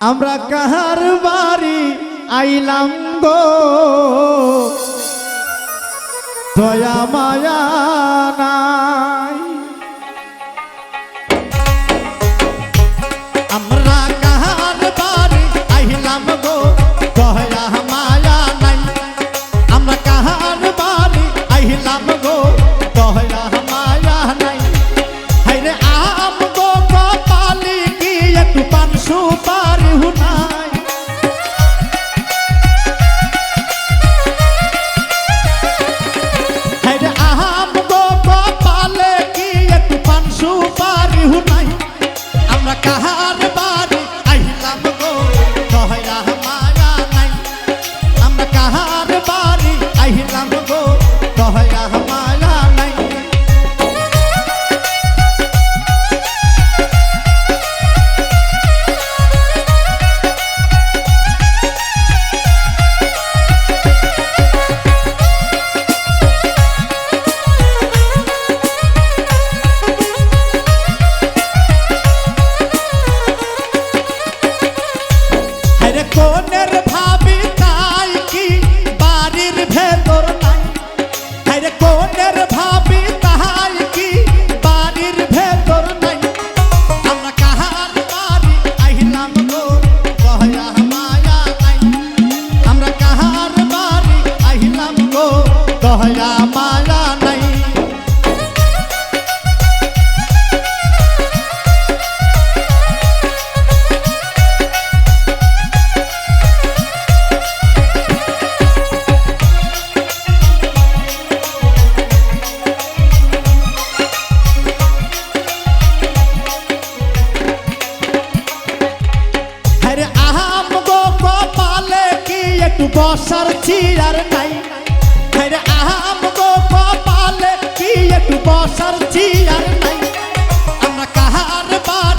আমরা কাহার বাড়ি আইলাম গো। দয়া মায়া কোনের ভাবি তাই কি? বাড়ির ভেতর নাই। আমরা কাহার বাড়ি? আইলাম গো, দয়া, মায়া নাই। আমরা কাহার বাড়ি? আইলাম গো, দয়া চিয়ার নাই। ফের আহাম গো কপালে কি একটু বসার চিয়ার নাই। আমরা কাহার বাড়ি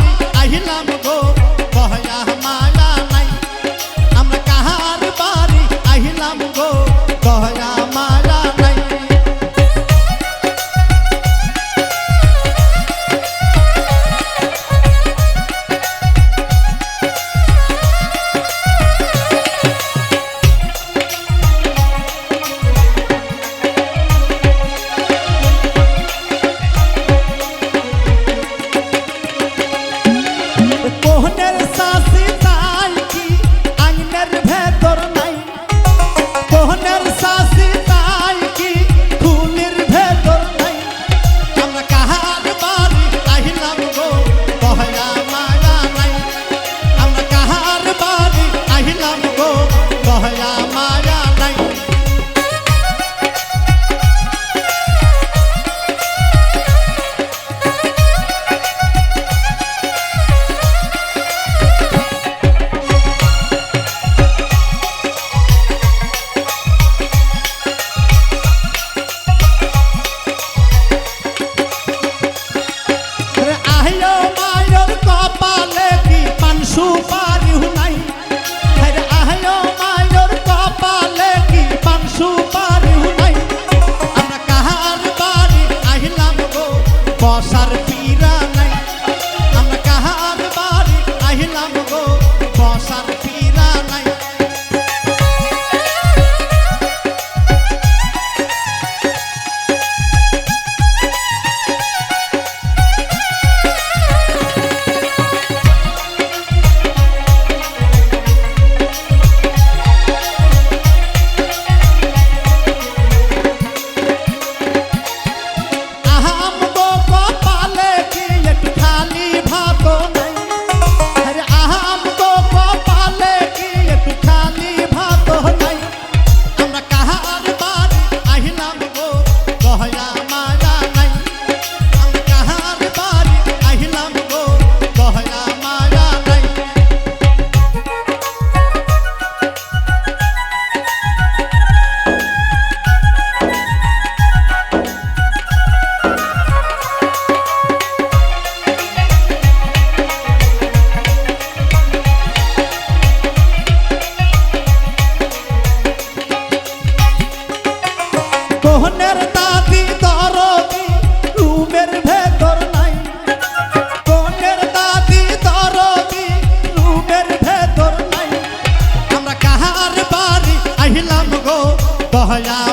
हला